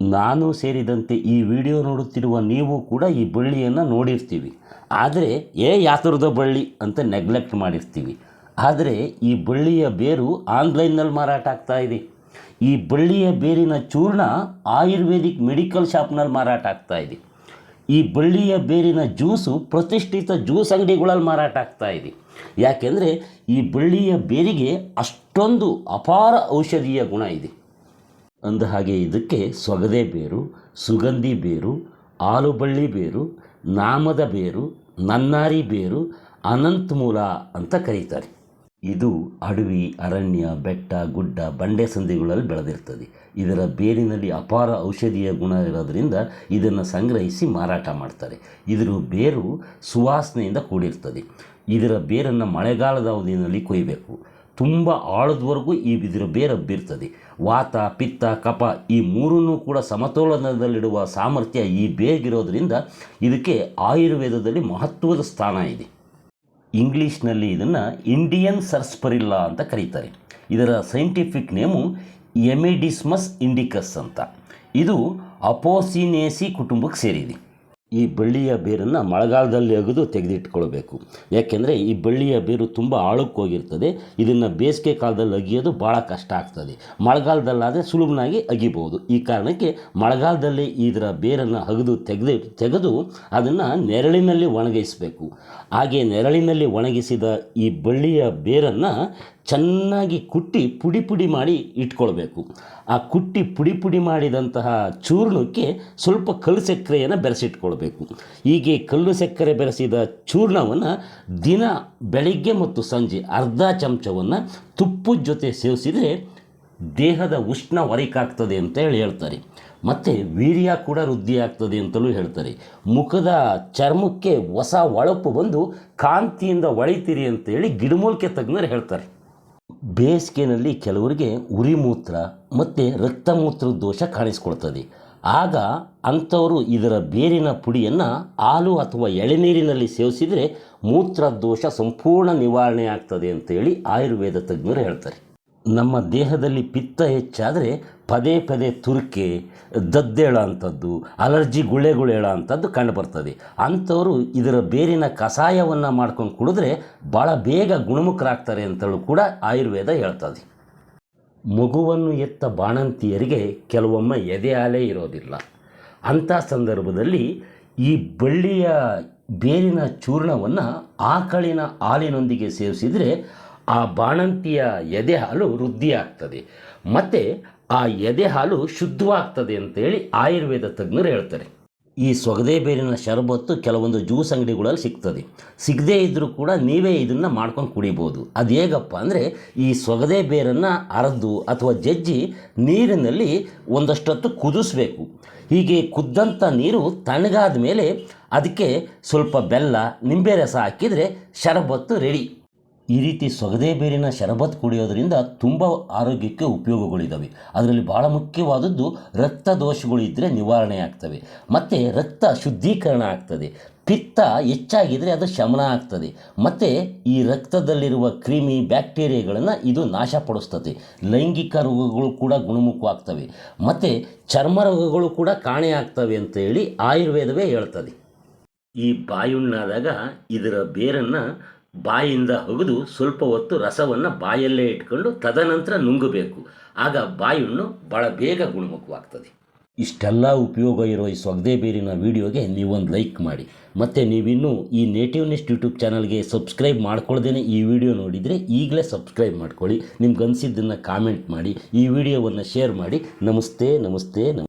ನಾನು ಸೇರಿದಂತೆ ಈ ವಿಡಿಯೋ ನೋಡುತ್ತಿರುವ ನೀವು ಕೂಡ ಈ ಬಳ್ಳಿಯನ್ನು ನೋಡಿರ್ತೀವಿ. ಆದರೆ ಏ ಯಾತುರದ ಬಳ್ಳಿ ಅಂತ ನೆಗ್ಲೆಕ್ಟ್ ಮಾಡಿರ್ತೀವಿ. ಆದರೆ ಈ ಬಳ್ಳಿಯ ಬೇರು ಆನ್ಲೈನ್ನಲ್ಲಿ ಮಾರಾಟ ಆಗ್ತಾ ಇದೆ. ಈ ಬಳ್ಳಿಯ ಬೇರಿನ ಚೂರ್ಣ ಆಯುರ್ವೇದಿಕ್ ಮೆಡಿಕಲ್ ಶಾಪ್ನಲ್ಲಿ ಮಾರಾಟ ಆಗ್ತಾ ಇದೆ. ಈ ಬಳ್ಳಿಯ ಬೇರಿನ ಜ್ಯೂಸು ಪ್ರತಿಷ್ಠಿತ ಜ್ಯೂಸ್ ಅಂಗಡಿಗಳಲ್ಲಿ ಮಾರಾಟ ಆಗ್ತಾ ಇದೆ. ಯಾಕೆಂದರೆ ಈ ಬಳ್ಳಿಯ ಬೇರಿಗೆ ಅಷ್ಟೊಂದು ಅಪಾರ ಔಷಧೀಯ ಗುಣ ಇದೆ. ಅಂದ ಹಾಗೆ ಇದಕ್ಕೆ ಸೊಗದೆ ಬೇರು, ಸುಗಂಧಿ ಬೇರು, ಆಲುಬಳ್ಳಿ ಬೇರು, ನಾಮದ ಬೇರು, ನನ್ನಾರಿ ಬೇರು ಅನಂತಮೂಲ ಅಂತ ಕರೀತಾರೆ. ಇದು ಅಡವಿ, ಅರಣ್ಯ, ಬೆಟ್ಟ, ಗುಡ್ಡ, ಬಂಡೆ ಸಂದಿಗಳಲ್ಲಿ ಬೆಳೆದಿರ್ತದೆ. ಇದರ ಬೇರಿನಲ್ಲಿ ಅಪಾರ ಔಷಧೀಯ ಗುಣ ಇರೋದರಿಂದ ಇದನ್ನು ಸಂಗ್ರಹಿಸಿ ಮಾರಾಟ ಮಾಡ್ತಾರೆ. ಇದರ ಬೇರು ಸುವಾಸನೆಯಿಂದ ಕೂಡಿರ್ತದೆ. ಇದರ ಬೇರನ್ನು ಮಳೆಗಾಲದ ಅವಧಿಯಲ್ಲಿ ಕೊಯ್ಯಬೇಕು ತುಂಬ ಆಳದವರೆಗೂ ಈ ಇದರ ಬೇರು ಬೀರ್ತದೆ. ವಾತ, ಪಿತ್ತ ಕಪ ಈ ಮೂರನ್ನು ಕೂಡ ಸಮತೋಲನದಲ್ಲಿಡುವ ಸಾಮರ್ಥ್ಯ ಈ ಬೇಗಿರೋದ್ರಿಂದ ಇದಕ್ಕೆ ಆಯುರ್ವೇದದಲ್ಲಿ ಮಹತ್ವದ ಸ್ಥಾನ ಇದೆ. ಇಂಗ್ಲೀಷ್ನಲ್ಲಿ ಇದನ್ನು ಇಂಡಿಯನ್ ಸರ್ಸ್ಪರಿಲ್ಲ ಅಂತ ಕರೀತಾರೆ. ಇದರ ಸೈಂಟಿಫಿಕ್ ನೇಮು ಎಮಿಡಿಸ್ಮಸ್ ಇಂಡಿಕಸ್ ಅಂತ. ಇದು ಅಪೋಸಿನೇಸಿ ಕುಟುಂಬಕ್ಕೆ ಸೇರಿದೆ. ಈ ಬಳ್ಳಿಯ ಬೇರನ್ನು ಮಳೆಗಾಲದಲ್ಲಿ ಅಗೆದು ತೆಗೆದಿಟ್ಕೊಳ್ಬೇಕು. ಯಾಕೆಂದರೆ ಈ ಬಳ್ಳಿಯ ಬೇರು ತುಂಬ ಆಳಕ್ಕೆ ಹೋಗಿರ್ತದೆ. ಇದನ್ನು ಬೇಸಿಗೆ ಕಾಲದಲ್ಲಿ ಅಗಿಯೋದು ಭಾಳ ಕಷ್ಟ ಆಗ್ತದೆ. ಮಳೆಗಾಲದಲ್ಲಾದರೆ ಸುಲಭನಾಗಿ ಅಗಿಬೋದು. ಈ ಕಾರಣಕ್ಕೆ ಮಳೆಗಾಲದಲ್ಲಿ ಇದರ ಬೇರನ್ನು ಅಗೆದು ತೆಗೆದು ತೆಗೆದು ಅದನ್ನು ನೆರಳಿನಲ್ಲಿ ಒಣಗಿಸಬೇಕು. ಹಾಗೆ ನೆರಳಿನಲ್ಲಿ ಒಣಗಿಸಿದ ಈ ಬಳ್ಳಿಯ ಬೇರನ್ನು ಚೆನ್ನಾಗಿ ಕುಟ್ಟಿ ಪುಡಿ ಪುಡಿ ಮಾಡಿ ಇಟ್ಕೊಳ್ಬೇಕು. ಆ ಕುಟ್ಟಿ ಪುಡಿ ಪುಡಿ ಮಾಡಿದಂತಹ ಚೂರ್ಣಕ್ಕೆ ಸ್ವಲ್ಪ ಕಲ್ಲು ಸಕ್ಕರೆಯನ್ನು ಬೆರೆಸಿಟ್ಕೊಳ್ಬೇಕು. ಹೀಗೆ ಕಲ್ಲು ಸಕ್ಕರೆ ಬೆರೆಸಿದ ಚೂರ್ಣವನ್ನು ದಿನ ಬೆಳಿಗ್ಗೆ ಮತ್ತು ಸಂಜೆ ಅರ್ಧ ಚಮಚವನ್ನು ತುಪ್ಪದ ಜೊತೆ ಸೇವಿಸಿದರೆ ದೇಹದ ಉಷ್ಣ ಹೊರಕಾಗ್ತದೆ ಅಂತ ಹೇಳಿ ಹೇಳ್ತಾರೆ. ಮತ್ತು ವೀರ್ಯ ಕೂಡ ವೃದ್ಧಿ ಆಗ್ತದೆ ಅಂತಲೂ ಹೇಳ್ತಾರೆ. ಮುಖದ ಚರ್ಮಕ್ಕೆ ಹೊಸ ಹೊಳಪು ಬಂದು ಕಾಂತಿಯಿಂದ ಹೊಳಿತೀರಿ ಅಂತೇಳಿ ಗಿಡಮೂಲಿಕೆ ತಜ್ಞರು ಹೇಳ್ತಾರೆ. ಬೇಸಿಗೆನಲ್ಲಿ ಕೆಲವರಿಗೆ ಉರಿಮೂತ್ರ ಮತ್ತು ರಕ್ತಮೂತ್ರದ ದೋಷ ಕಾಣಿಸ್ಕೊಳ್ತದೆ. ಆಗ ಅಂಥವರು ಇದರ ಬೇರಿನ ಪುಡಿಯನ್ನು ಹಾಲು ಅಥವಾ ಎಳೆನೀರಿನಲ್ಲಿ ಸೇವಿಸಿದರೆ ಮೂತ್ರ ದೋಷ ಸಂಪೂರ್ಣ ನಿವಾರಣೆ ಆಗ್ತದೆ ಅಂತೇಳಿ ಆಯುರ್ವೇದ ತಜ್ಞರು ಹೇಳ್ತಾರೆ. ನಮ್ಮ ದೇಹದಲ್ಲಿ ಪಿತ್ತ ಹೆಚ್ಚಾದರೆ ಪದೇ ಪದೇ ತುರ್ಕೆ, ದದ್ದೇಳ ಅಂಥದ್ದು ಅಲರ್ಜಿ ಗುಳೆಗುಳೇಳ ಅಂಥದ್ದು ಕಂಡುಬರ್ತದೆ ಅಂಥವರು ಇದರ ಬೇರಿನ ಕಷಾಯವನ್ನು ಮಾಡ್ಕೊಂಡು ಕುಡಿದ್ರೆ ಭಾಳ ಬೇಗ ಗುಣಮುಖರಾಗ್ತಾರೆ ಅಂತಲೂ ಕೂಡ ಆಯುರ್ವೇದ ಹೇಳ್ತದೆ. ಮಗುವನ್ನು ಎತ್ತ ಬಾಣಂತಿಯರಿಗೆ ಕೆಲವೊಮ್ಮೆ ಎದೆ ಹಾಲೇ ಇರೋದಿಲ್ಲ. ಅಂಥ ಸಂದರ್ಭದಲ್ಲಿ ಈ ಬಳ್ಳಿಯ ಬೇರಿನ ಚೂರ್ಣವನ್ನು ಆಕಳಿನ ಹಾಲಿನೊಂದಿಗೆ ಸೇವಿಸಿದರೆ ಆ ಬಾಣಂತಿಯ ಎದೆ ಹಾಲು ವೃದ್ಧಿ ಆಗ್ತದೆ ಮತ್ತು ಆ ಎದೆ ಹಾಲು ಶುದ್ಧವಾಗ್ತದೆ ಅಂತೇಳಿ ಆಯುರ್ವೇದ ತಜ್ಞರು ಹೇಳ್ತಾರೆ. ಈ ಸೊಗದೆ ಬೇರಿನ ಶರಬತ್ತು ಕೆಲವೊಂದು ಜ್ಯೂಸ್ ಅಂಗಡಿಗಳಲ್ಲಿ ಸಿಗ್ತದೆ. ಸಿಗದೇ ಇದ್ದರೂ ಕೂಡ ನೀವೇ ಇದನ್ನು ಮಾಡ್ಕೊಂಡು ಕುಡಿಬೋದು. ಅದು ಹೇಗಪ್ಪ ಅಂದರೆ ಈ ಸೊಗದೆ ಬೇರನ್ನು ಅರೆದು ಅಥವಾ ಜಜ್ಜಿ ನೀರಿನಲ್ಲಿ ಒಂದಷ್ಟೊತ್ತು ಕುದಿಸ್ಬೇಕು. ಹೀಗೆ ಕುದ್ದಂಥ ನೀರು ತಣ್ಣಗಾದ ಮೇಲೆ ಅದಕ್ಕೆ ಸ್ವಲ್ಪ ಬೆಲ್ಲ, ನಿಂಬೆ ರಸ ಹಾಕಿದರೆ ಶರಬತ್ತು ರೆಡಿ ಈ ರೀತಿ ಸೊಗದೆ ಬೇರಿನ ಶರಬತ್ ಕುಡಿಯೋದ್ರಿಂದ ತುಂಬ ಆರೋಗ್ಯಕ್ಕೆ ಉಪಯೋಗಗಳಿದ್ದಾವೆ ಅದರಲ್ಲಿ ಭಾಳ ಮುಖ್ಯವಾದದ್ದು ರಕ್ತ ದೋಷಗಳು ಇದ್ದರೆ ನಿವಾರಣೆ ಆಗ್ತವೆ. ಮತ್ತು ರಕ್ತ ಶುದ್ಧೀಕರಣ ಆಗ್ತದೆ. ಪಿತ್ತ ಹೆಚ್ಚಾಗಿದ್ದರೆ ಅದು ಶಮನ ಆಗ್ತದೆ. ಮತ್ತು ಈ ರಕ್ತದಲ್ಲಿರುವ ಕ್ರಿಮಿ ಬ್ಯಾಕ್ಟೀರಿಯಾಗಳನ್ನು ಇದು ನಾಶಪಡಿಸ್ತದೆ ಲೈಂಗಿಕ ರೋಗಗಳು ಕೂಡ ಗುಣಮುಖವಾಗ್ತವೆ. ಮತ್ತು ಚರ್ಮ ರೋಗಗಳು ಕೂಡ ಕಾಣೆಯಾಗ್ತವೆ ಅಂತ ಹೇಳಿ ಆಯುರ್ವೇದವೇ ಹೇಳ್ತದೆ. ಈ ಬಾಯುಣ್ಣಾದಾಗ ಇದರ ಬೇರನ್ನು ಬಾಯಿಂದ ಅಗೆದು ಸ್ವಲ್ಪ ಹೊತ್ತು ರಸವನ್ನು ಬಾಯಲ್ಲೇ ಇಟ್ಕೊಂಡು ತದನಂತರ ನುಂಗಬೇಕು. ಆಗ ಬಾಯಿಯನ್ನು ಭಾಳ ಬೇಗ ಗುಣಮುಖವಾಗ್ತದೆ. ಇಷ್ಟೆಲ್ಲ ಉಪಯೋಗ ಇರೋ ಈ ಸೊಗದೆ ಬೇರಿನ ವಿಡಿಯೋಗೆ ನೀವೊಂದು ಲೈಕ್ ಮಾಡಿ. ಮತ್ತು ನೀವಿನ್ನೂ ಈ ನೇಟಿವ್ ನೆಸ್ಟ್ ಯೂಟ್ಯೂಬ್ ಚಾನಲ್ಗೆ ಸಬ್ಸ್ಕ್ರೈಬ್ ಮಾಡ್ಕೊಳ್ದೇ ಈ ವಿಡಿಯೋ ನೋಡಿದರೆ ಈಗಲೇ ಸಬ್ಸ್ಕ್ರೈಬ್ ಮಾಡ್ಕೊಳ್ಳಿ. ನಿಮ್ಗೆ ಅನಿಸಿದ್ದನ್ನು ಕಾಮೆಂಟ್ ಮಾಡಿ, ಈ ವಿಡಿಯೋವನ್ನು ಶೇರ್ ಮಾಡಿ. ನಮಸ್ತೆ ನಮಸ್ತೆ ನಮಸ್ತೆ